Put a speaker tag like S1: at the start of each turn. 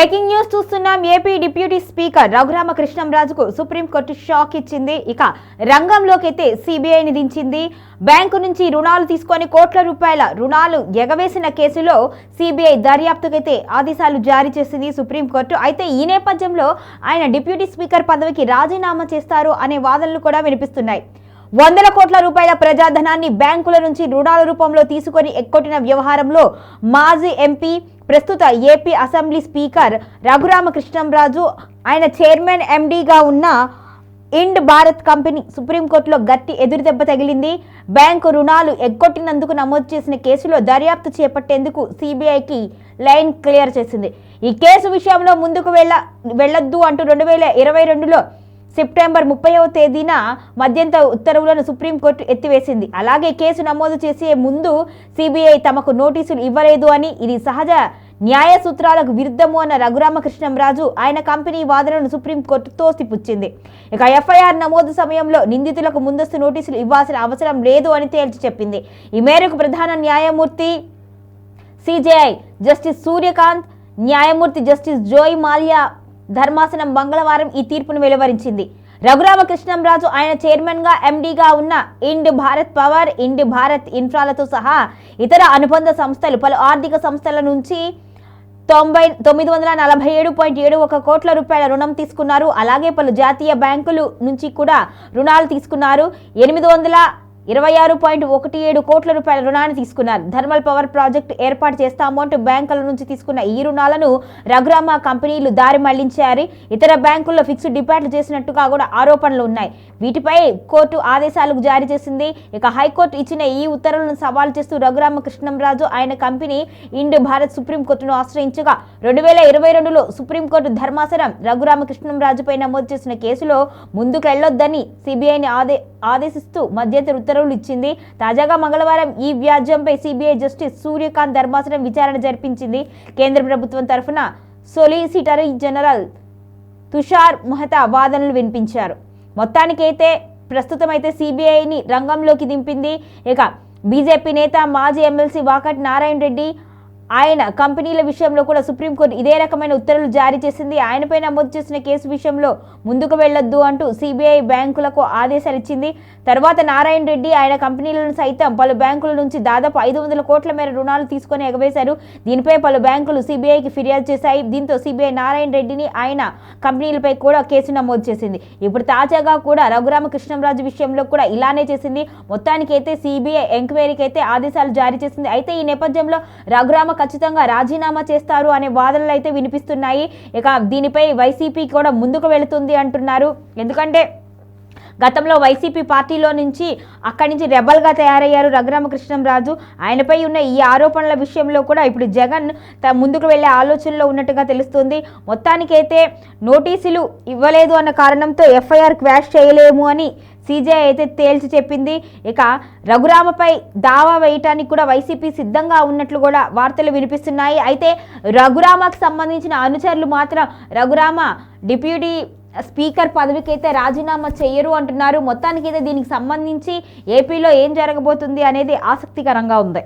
S1: Breaking news చూస్తున్నాం. AP deputy speaker Raghurama కృష్ణంరాజుకు supreme court shock ఇచ్చింది. ఇక రంగంలోకి అయితే సిబిఐని దించింది. బ్యాంకు నుంచి రుణాలు తీసుకొని కోట్ల రూపాయల రుణాలు ఎగవేసిన కేసులో సిబిఐ దర్యాప్తుకైతే ఆదేశాలు జారీ చేసింది సుప్రీంకోర్టు. అయితే ఈ నేపథ్యంలో ఆయన డిప్యూటీ స్పీకర్ పదవికి రాజీనామా చేస్తారు అనే వాదనలు కూడా వినిపిస్తున్నాయి. వందల కోట్ల రూపాయల ప్రజాధనాన్ని బ్యాంకుల నుంచి రుణాల రూపంలో తీసుకొని ఎక్కొట్టిన వ్యవహారంలో మాజీ ఎంపీ ప్రస్తుత ఏపీ అసెంబ్లీ స్పీకర్ రఘురామకృష్ణంరాజు ఆయన చైర్మన్ ఎండీగా ఉన్న ఇండ్ భారత్ కంపెనీ సుప్రీంకోర్టులో గట్టి ఎదురుదెబ్బ తగిలింది. బ్యాంకు రుణాలు ఎగ్గొట్టినందుకు నమోదు చేసిన కేసులో దర్యాప్తు చేపట్టేందుకు సిబిఐకి లైన్ క్లియర్ చేసింది. ఈ కేసు విషయంలో ముందుకు వెళ్ళ వెళ్ళొద్దు అంటూ రెండు వేల ఇరవై రెండులో సెప్టెంబర్ ముప్పైవ తేదీన మధ్యంత ఉత్తర్వులను సుప్రీంకోర్టు ఎత్తివేసింది. అలాగే కేసు నమోదు చేసే ముందు సిబిఐ తమకు నోటీసులు ఇవ్వలేదు అని ఇది సహజ న్యాయ సూత్రాలకు విరుద్ధము అన్న రఘురామకృష్ణంరాజు ఆయన కంపెనీ వాదనను సుప్రీంకోర్టు తోసిపుచ్చింది. ఇక ఎఫ్ఐఆర్ నమోదు సమయంలో నిందితులకు ముందస్తు నోటీసులు ఇవ్వాల్సిన అవసరం లేదు అని తేల్చి చెప్పింది. ఈ మేరకు ప్రధాన న్యాయమూర్తి సిజేఐ జస్టిస్ సూర్యకాంత్ న్యాయమూర్తి జస్టిస్ జోయ్ మాల్యా ధర్మాసనం మంగళవారం ఈ తీర్పును వెలువరించింది. రఘురామకృష్ణంరాజు ఆయన చైర్మన్గా ఎండీగా ఉన్న Ind Bharat power Ind Bharat ఇన్ఫ్రాలతో సహా ఇతర అనుబంధ సంస్థలు పలు ఆర్థిక సంస్థల నుంచి తొంభై తొమ్మిది వందల నలభై ఏడు పాయింట్ ఏడు ఒక కోట్ల రూపాయల రుణం తీసుకున్నారు. అలాగే పలు జాతీయ బ్యాంకులు నుంచి కూడా రుణాలు తీసుకున్నారు. ఎనిమిది వందల ఇరవై ఆరు పాయింట్ ఒకటి ఏడు కోట్ల రూపాయల రుణాన్ని తీసుకున్నారు. థర్మల్ పవర్ ప్రాజెక్టు ఏర్పాటు చేస్తాము అంటూ బ్యాంకుల నుంచి తీసుకున్న ఈ రుణాలను రఘురామ కంపెనీలు దారి మళ్ళించారు. ఇతర బ్యాంకుల్లో ఫిక్స్డ్ డిపాజిట్ చేసినట్టుగా కూడా ఆరోపణలు ఉన్నాయి. వీటిపై కోర్టు ఆదేశాలకు జారీ చేసింది. ఇక హైకోర్టు ఇచ్చిన ఈ ఉత్తర్వులను సవాల్ చేస్తూ రఘురామ కృష్ణంరాజు ఆయన కంపెనీ ఇండ్ భారత్ సుప్రీంకోర్టును ఆశ్రయించగా రెండు వేల ఇరవై రెండులో సుప్రీంకోర్టు ధర్మాసనం రఘురామ కృష్ణంరాజుపై నమోదు చేసిన కేసులో ముందుకు వెళ్ళొద్దని సిబిఐని ఆదే ఆదేశిస్తూ మధ్యంతర ఉత్తర్వులు ఇచ్చింది. తాజాగా మంగళవారం ఈ వ్యాజ్యంపై సిబిఐ జస్టిస్ సూర్యకాంత్ ధర్మాసనం విచారణ జరిపించింది. కేంద్ర ప్రభుత్వం తరఫున సొలిసిటర్ జనరల్ తుషార్ మెహతా వాదనలు వినిపించారు. మొత్తానికైతే ప్రస్తుతం అయితే సిబిఐని రంగంలోకి దింపింది. ఇక బీజేపీ నేత మాజీ ఎమ్మెల్సీ వాకట్ నారాయణ రెడ్డి ఆయన కంపెనీల విషయంలో కూడా సుప్రీంకోర్టు ఇదే రకమైన ఉత్తర్వులు జారీ చేసింది. ఆయనపై నమోదు చేసిన కేసు విషయంలో ముందుకు వెళ్ళొద్దు అంటూ సిబిఐ బ్యాంకులకు ఆదేశాలు ఇచ్చింది. తర్వాత నారాయణ రెడ్డి ఆయన కంపెనీలను సైతం పలు బ్యాంకుల నుంచి దాదాపు ఐదు వందల కోట్ల మేర రుణాలు తీసుకొని ఎగవేశారు. దీనిపై పలు బ్యాంకులు సిబిఐకి ఫిర్యాదు చేశాయి. దీంతో సిబిఐ నారాయణ రెడ్డిని ఆయన కంపెనీలపై కూడా కేసు నమోదు చేసింది. ఇప్పుడు తాజాగా కూడా రఘురామకృష్ణంరాజు విషయంలో కూడా ఇలానే చేసింది. మొత్తానికైతే సిబిఐ ఎంక్వైరీకి అయితే ఆదేశాలు జారీ చేసింది. అయితే ఈ నేపథ్యంలో రఘురామ ఖచ్చితంగా రాజీనామా చేస్తారు అనే వాదనలు అయితే వినిపిస్తున్నాయి. ఇక దీనిపై వైసీపీ కూడా ముందుకు వెళుతుంది అంటున్నారు. ఎందుకంటే గతంలో వైసీపీ పార్టీలో నుంచి అక్కడి నుంచి రెబల్గా తయారయ్యారు రఘురామకృష్ణంరాజు. ఆయనపై ఉన్న ఈ ఆరోపణల విషయంలో కూడా ఇప్పుడు జగన్ ముందుకు వెళ్ళే ఆలోచనలో ఉన్నట్టుగా తెలుస్తుంది. మొత్తానికైతే నోటీసులు ఇవ్వలేదు అన్న కారణంతో ఎఫ్ఐఆర్ క్వాష్ చేయలేము అని సీజే అయితే తేల్చి చెప్పింది. ఇక రఘురామపై దావా వేయటానికి కూడా వైసీపీ సిద్ధంగా ఉన్నట్లు కూడా వార్తలు వినిపిస్తున్నాయి. అయితే రఘురామకు సంబంధించిన అనుచరులు మాత్రం రఘురామ డిప్యూటీ స్పీకర్ పదవికి అయితే రాజీనామా చేయరు అంటున్నారు. మొత్తానికైతే దీనికి సంబంధించి ఏపీలో ఏం జరగబోతుంది అనేది ఆసక్తికరంగా ఉంది.